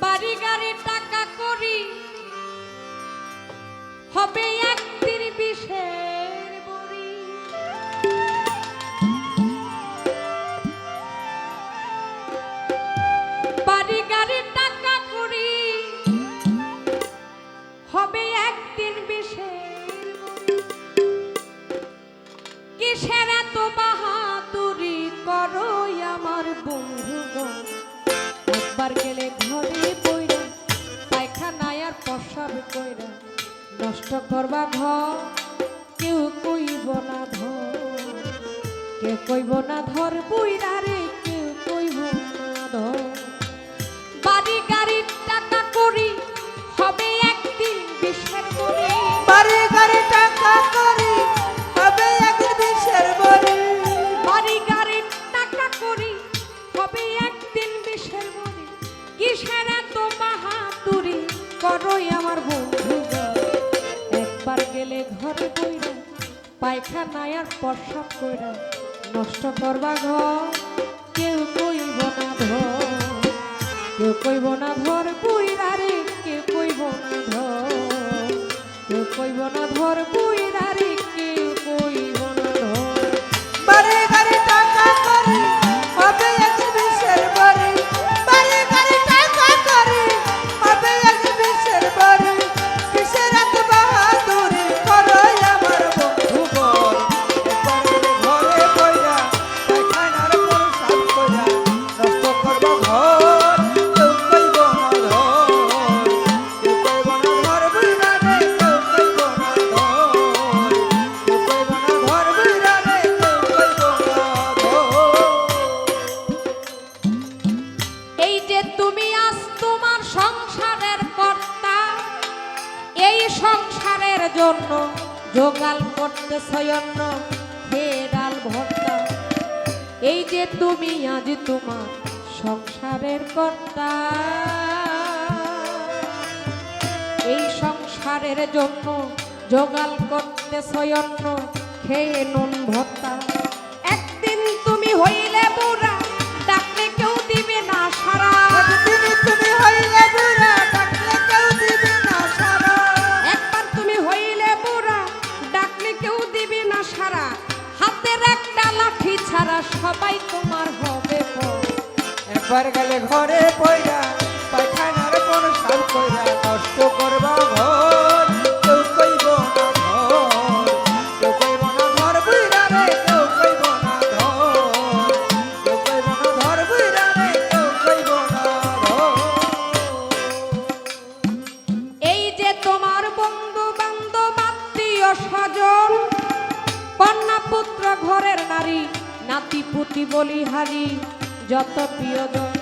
বাড়ি গাড়ি টাকা করি। হবে একদিন বিষের বড়ি। গাড়ি টাকা করি। হবে একদিন বিষের কিসের এত বাহাদুরি করো আমার বন্ধুগণ? একবার গেলে কইরা নষ্ট করবা ঘর, কেউ কইব না ধর। কেউ কইব না ধর বুইরা রে, কেউ কইব না ধর। বাড়ি গাড়ির টাকা করি হবে একদিন বিশ্বের বড়ি বাড়ি গাড়ি টাকা করি পায়খানায় আর প্রসাব কইরা নষ্ট করবা ঘর কেউ কইব না ধর, কেউ কইব না ধর বুইরা রে, কেউ কইব না ধর, কেউ কইব না ধর তোমার সংসারের কর্তা। এই সংসারের জন্য জোগাল করতে সয়ন্ন খেয়ে নুন ভর্তা। একদিন তুমি হইলে বুড়া ডাকলে কেউ দিবে না সারা। একদিন তুমি হইলে বুড়া ডাকলে কেউ দিবে না সারা। একবার তুমি হইলে বুড়া ডাকলে কেউ দিবে না সারা। হাতের একটা লাঠি ছাড়া সবাই তোমার হবে। একবার গেলে ঘরে পয়রা, পায়খানার কোন সাল কইরা নষ্ট করবা ঘর, কেউ কইব না ঘর, কেউ কইব না ঘর বুইরা রে, কেউ কইব না ঘর, কেউ কইব না ঘর বুইরা রে, কেউ কইব না এই যে তোমার বন্ধু বান্ধব আত্মীয় স্বজন, কন্যা পুত্র ঘরের নারী নাতি পুতি বলিহারি যত প্রিয়জন,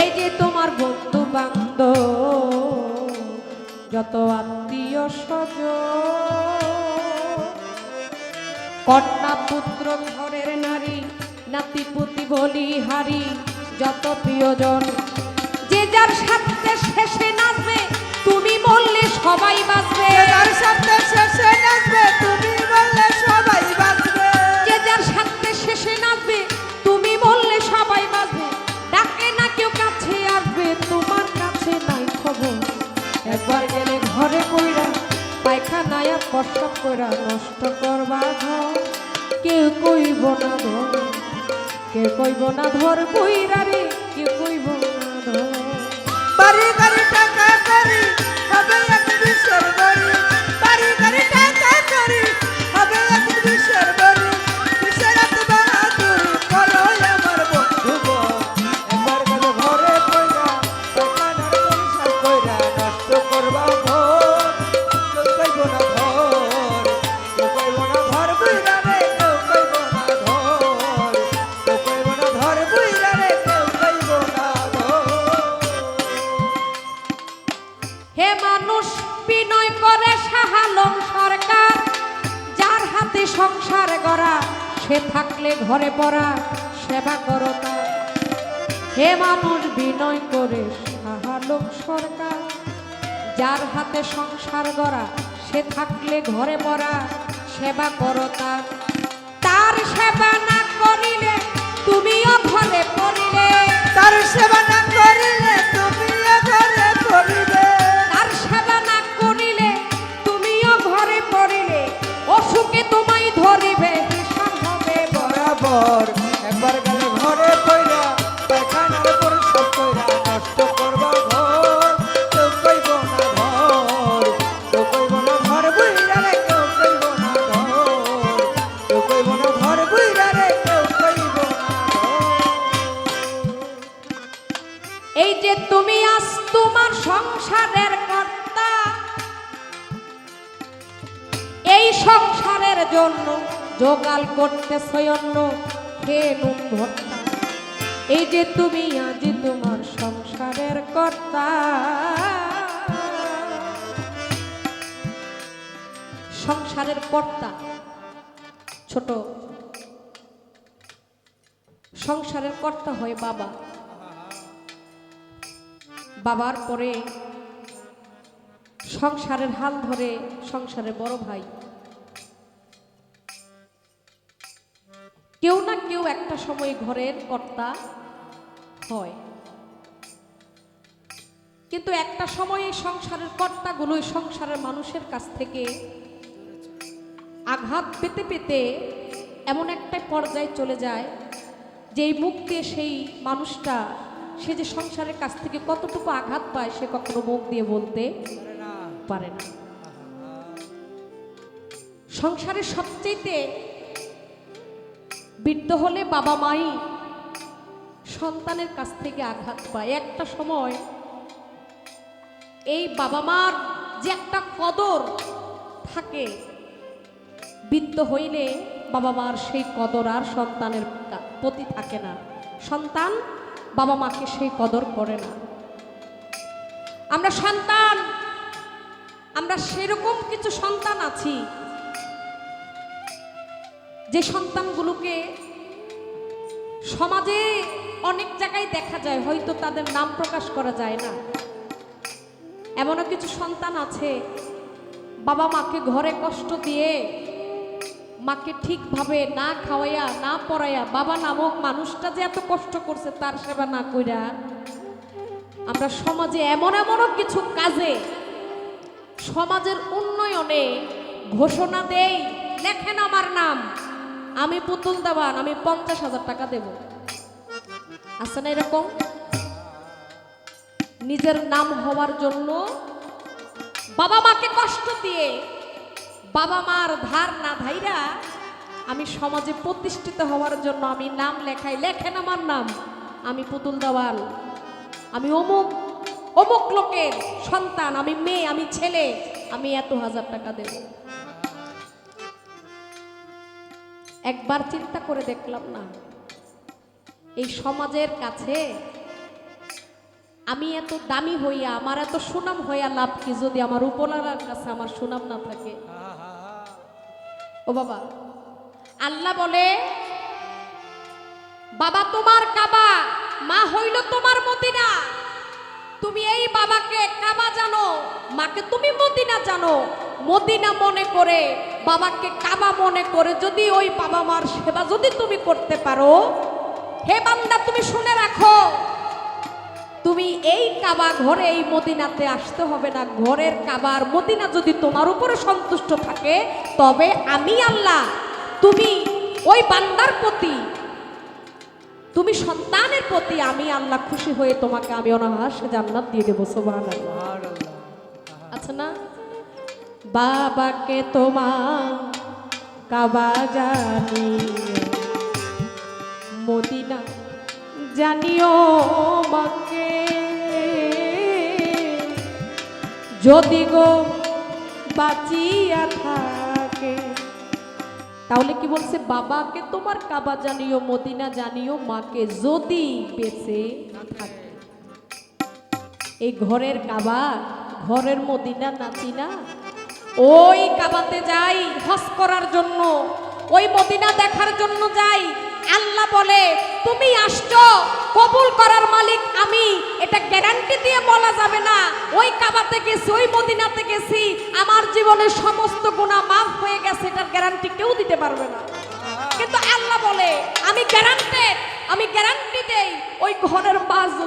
এই যে তোমার বন্ধু বান্ধব যত আত্মীয় স্বজন। কন্যা পুত্র ঘরের নারী, নাতি পুতি বলি হারি, যত প্রিয়জন। যে যার সাথে শেষে নাচবে, তুমি বললে সবাই বাঁচবে। পায়খানায় করা নষ্ট করবা কে কইব না ধর, কেউ কইব না ধর কইরা রে, কেউ কইব সংসার গড়া, সে থাকলে ঘরে পড়া, সেবা করো তার। হে মানুষ, বিনয় করে সাহালম সরকার। যার হাতে সংসার গড়া, সে থাকলে ঘরে পড়া, সেবা করো তার তার সেবা না করিলে, তুমিও ঘরে পড়িলে। তার সেবা না করিলে ঘর। করতে সয়ন্য খেয়ে নুন ভর্তা এই যে তুমি আজ তোমার সংসারের কর্তা। সংসারের কর্তা, ছোট, সংসারের কর্তা হয় বাবা। বাবার পরে সংসারের হাল ধরে সংসারের বড় ভাই। একটা সময় ঘরের কর্তা হয়। কিন্তু একটা সময় সংসারের কর্তাগুলো সংসারের মানুষের কাছ থেকে আঘাত পেতে পেতে এমন একটা পর্যায়ে চলে যায় যে এই মুখ দিয়ে সেই মানুষটা সে যে সংসারের কাছ থেকে কতটুকু আঘাত পায় সে কখনো মুখ দিয়ে বলতে পারে না। সংসারের সবচেয়েতে বৃদ্ধ হলে বাবা মাই সন্তানের কাছ থেকে আঘাত পায়। একটা সময় এই বাবা মার যে একটা কদর থাকে, বৃদ্ধ হইলে বাবা মার সেই কদর আর সন্তানের প্রতি থাকে না। সন্তান বাবা মাকে সেই কদর করে না। আমরা সন্তান, আমরা সেরকম কিছু সন্তান আছি যে সন্তানগুলোকে সমাজে অনেক জায়গায় দেখা যায়, হয়তো তাদের নাম প্রকাশ করা যায় না। এমনও কিছু সন্তান আছে, বাবা মাকে ঘরে কষ্ট দিয়ে মাকে ঠিকভাবে না খাওয়াইয়া, না পড়াইয়া, বাবা নামক মানুষটা যে এত কষ্ট করছে তার সেবা না কইরা আমরা সমাজে এমন এমনও কিছু কাজে, সমাজের উন্নয়নে ঘোষণা দেই, লেখেন আমার নাম। আমি পুতুল দেওয়ান, আমি পঞ্চাশ হাজার টাকা দেব। আছে না এরকম? নিজের নাম হওয়ার জন্য বাবা মাকে কষ্ট দিয়ে বাবা মার ধার না ধাইরা আমি সমাজে প্রতিষ্ঠিত হওয়ার জন্য আমি নাম লেখাই। লেখেন আমার নাম। আমি পুতুল দেওয়াল। আমি অমুক অমুক লোকের সন্তান, আমি মেয়ে, আমি ছেলে, আমি এত হাজার টাকা দেব। একবার চিন্তা করে দেখলাম না। এই সমাজের কাছে আমি এত দামি হইয়া, আমার এত সুনাম হইয়া লাভ কি যদি আমার উপলার কাছে আমার সুনাম না থাকে? ও বাবা, আল্লাহ বলে, বাবা, তোমার কাবা মা হইল তোমার মদিনা। তুমি এই বাবাকে কাবা জানো, মাকে তুমি মদিনা জানো। মদিনা মনে করে বাবাকে কাবা মনে করে যদি ওই বাবা মার সেবা যদি তুমি করতে পারো হে বান্দা তুমি শুনে রাখো তুমি এই কাবা ঘরে এই মদিনাতে আসতে হবে না। ঘরের কাবার মদিনা যদি তোমার উপরে সন্তুষ্ট থাকে তবে আমি আল্লাহ তুমি ওই বান্দার প্রতি তুমি সন্তানের প্রতি আমি আল্লাহ খুশি হয়ে তোমাকে আমি অনাহাস জান্নাত দিয়ে দেবো সোবান আচ্ছা না? বাবাকে তোমার কাবা জানি মদিনা জানিও মাকে। যদি গো বাঁচিয়া থাকে, তাহলে কি বলছে? বাবাকে তোমার কাবা জানিও, মদিনা জানিও, মাকে যদি বেঁচে থাকে। এই ঘরের কাবা, ঘরের মদিনা নাচি না? ওই কাবাতে যাই, হজ করার জন্য। ওই মদিনা দেখার জন্য যাই। আল্লাহ বলে, তুমি আসছো, কবুল করার মালিক আমি। এটা গ্যারান্টি দিয়ে বলা যাবে না। ওই কাবাতে গেছি ওই মদিনাতে গেছি আমার জীবনের সমস্ত গুণা মাফ হয়ে গেছে। এটার গ্যারান্টি কেউ দিতে পারবে না। কিন্তু আল্লাহ বলে, আমি গ্যারান্টেড আমি গ্যারান্টি দেই, ওই ঘরের মা যদি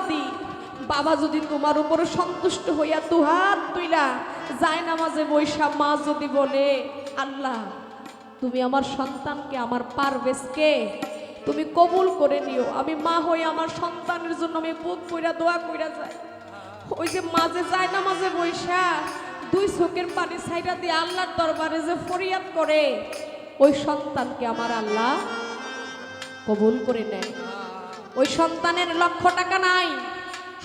বাবা যদি তোমার উপরে সন্তুষ্ট হইয়া দুহাত তুইলা যায় নামাজে বৈশা, মা যদি বলে, আল্লাহ, তুমি আমার সন্তানকে, আমার পারবেশকে তুমি কবুল করে নিও। আমি মা হই আমার সন্তানের জন্য আমি বুক কইরা, দোয়া কইরা যাই। ওই যে মাঝে যায় না মাঝে বৈশা, দুই চোখের পানি সাইডা দিয়ে আল্লাহর দরবারে যে ফরিয়াদ করে, ওই সন্তানকে আমার আল্লাহ কবুল করে নেয়। ওই সন্তানের লক্ষ টাকা নাই।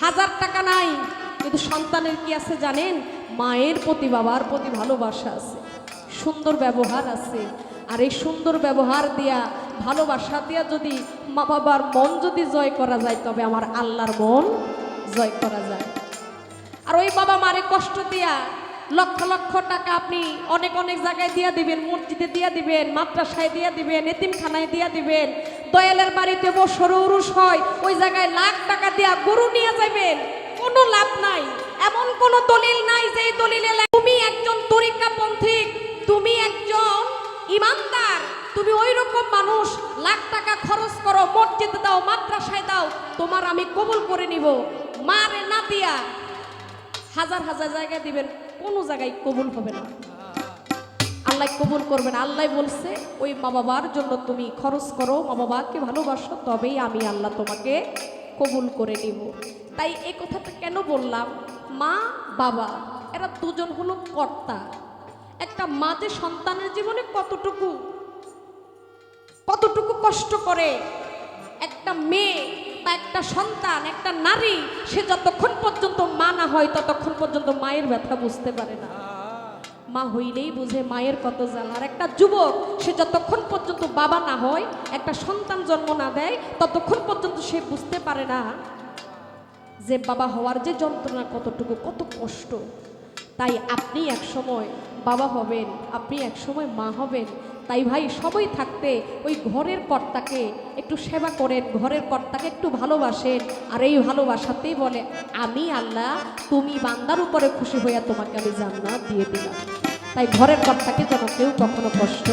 হাজার টাকা নাই, কিন্তু সন্তানের কি আছে জানেন? মায়ের প্রতি, বাবার প্রতি ভালোবাসা আছে, সুন্দর ব্যবহার আছে। আর এই সুন্দর ব্যবহার দিয়া, ভালোবাসা দিয়া যদি মা বাবার মন যদি জয় করা যায়, তবে আমার আল্লাহর মন জয় করা যায়। আর ওই বাবা মারে কষ্ট দিয়া লক্ষ লক্ষ টাকা আপনি অনেক অনেক জায়গায় দিয়া দিবেন, মসজিদে দিয়া দিবেন, মাদ্রাসায় দিয়া দিবেন, এতিমখানায় দিয়া দিবেন। দয়ালের বাড়িতে বছর উরুষ হয়, ওই জায়গায় লাখ টাকা দিয়া গরু নিয়ে যাবেন কোনো লাভ নাই। এমন কোনো দলিল নাই যে দলিলে তুমি একজন তরিকাপন্থী, তুমি একজন ইমানদার, তুমি ওই রকম মানুষ। লাখ টাকা খরচ করো, মসজিদে দাও, মাদ্রাসায় দাও, তোমার আমি কবুল করে নিব। মারে না দিয়া হাজার হাজার জায়গায় দিবেন। কোনো জায়গায় কবুল হবে না। আল্লাহ কবুল করবে না। আল্লাহ বলছে, ওই মা বাবার জন্য তুমি খরচ করো। মা বাবাকে ভালোবাসো, তবেই আমি আল্লাহ তোমাকে কবুল করে নিব। তাই এই কথাটা কেন বললাম? মা, বাবা, এরা দুজন হলো কর্তা। একটা মা যে সন্তানের জীবনে কতটুকু কতটুকু কষ্ট করে, একটা মেয়ে বা একটা সন্তান, একটা নারী, সে যতক্ষণ পর্যন্ত মা না হয়, ততক্ষণ পর্যন্ত মায়ের ব্যথা বুঝতে পারে না। মা হইলেই বুঝে মায়ের কত জ্বালা। আর একটা যুবক, সে যতক্ষণ পর্যন্ত বাবা না হয়, একটা সন্তান জন্ম না দেয়, ততক্ষণ পর্যন্ত সে বুঝতে পারে না যে বাবা হওয়ার যে যন্ত্রণা কতটুকু, কত কষ্ট। তাই আপনি এক সময় বাবা হবেন, আপনি এক সময় মা হবেন তাই ভাই সবাই থাকতে ওই ঘরের কর্তাকে একটু সেবা করেন, ঘরের কর্তাকে একটু ভালোবাসেন। আর এই ভালোবাসাতেই বলে, আমি আল্লাহ, তুমি বান্দার উপরে খুশি হইয়া তোমাকে আমি জান্নাত দিয়ে দিলাম। তাই ঘরের কর্তাকে যেন কেউ কখনো কষ্ট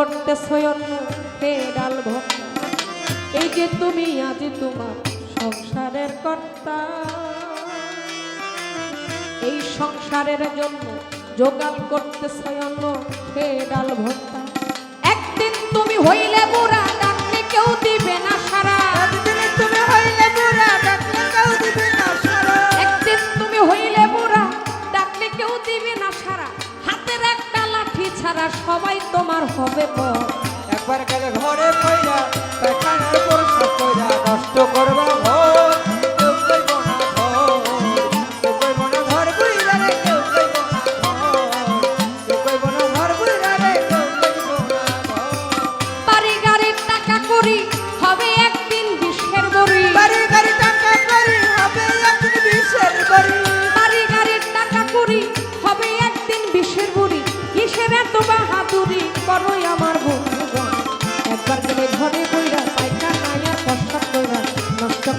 করতে হে ডাল এই যে তুমি আজ তোমার সংসারের কর্তা। এই সংসারের জন্য জোগাল করতে অন্য হে ডাল ভক্তা। একদিন তুমি হইলে বুড়া, ডাকলে কেউ দিবে না সারা। ছাড়া সবাই তোমার হবে একবার গেলে ঘরে কইরা নষ্ট করবা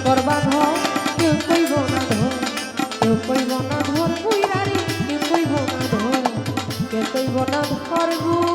করবা ধর কেউ কইব না ধর, কেউ কইব না ধর বুইরা রে কেউ কইব না ধর, কেউ কইব না ধর বুইরা